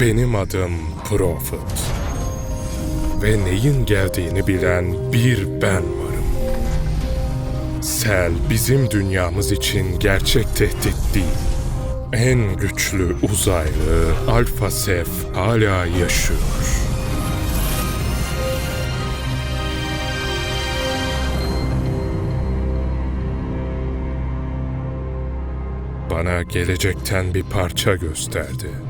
Benim adım Prophet. Ve neyin geldiğini bilen bir ben varım. Sel bizim dünyamız için gerçek tehdit değil. En güçlü uzaylı Alpha Sef hala yaşıyor. Bana gelecekten bir parça gösterdi.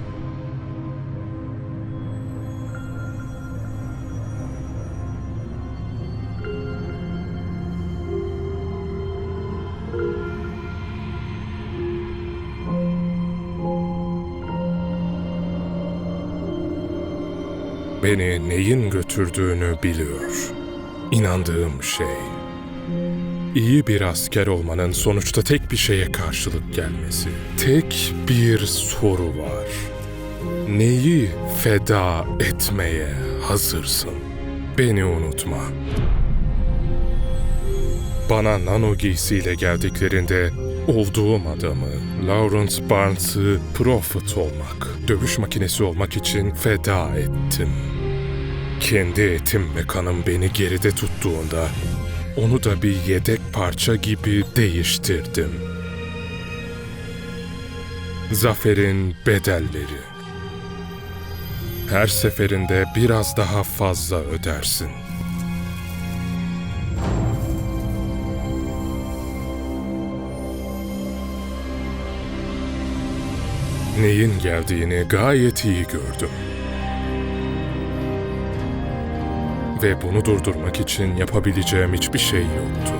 Beni neyin götürdüğünü biliyor. İnandığım şey. İyi bir asker olmanın sonuçta tek bir şeye karşılık gelmesi. Tek bir soru var. Neyi feda etmeye hazırsın? Beni unutma. Bana nano giysiyle geldiklerinde olduğum adamı, Lawrence Barnes'ı Prophet olmak, dövüş makinesi olmak için feda ettim. Kendi etim ve kanım beni geride tuttuğunda onu da bir yedek parça gibi değiştirdim. Zaferin bedelleri. Her seferinde biraz daha fazla ödersin. Neyin geldiğini gayet iyi gördüm. Ve bunu durdurmak için yapabileceğim hiçbir şey yoktu.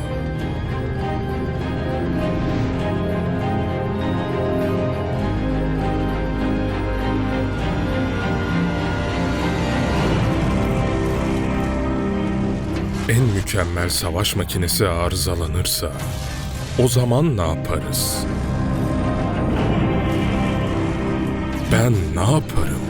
En mükemmel savaş makinesi arızalanırsa o zaman ne yaparız? Ben ne yaparım?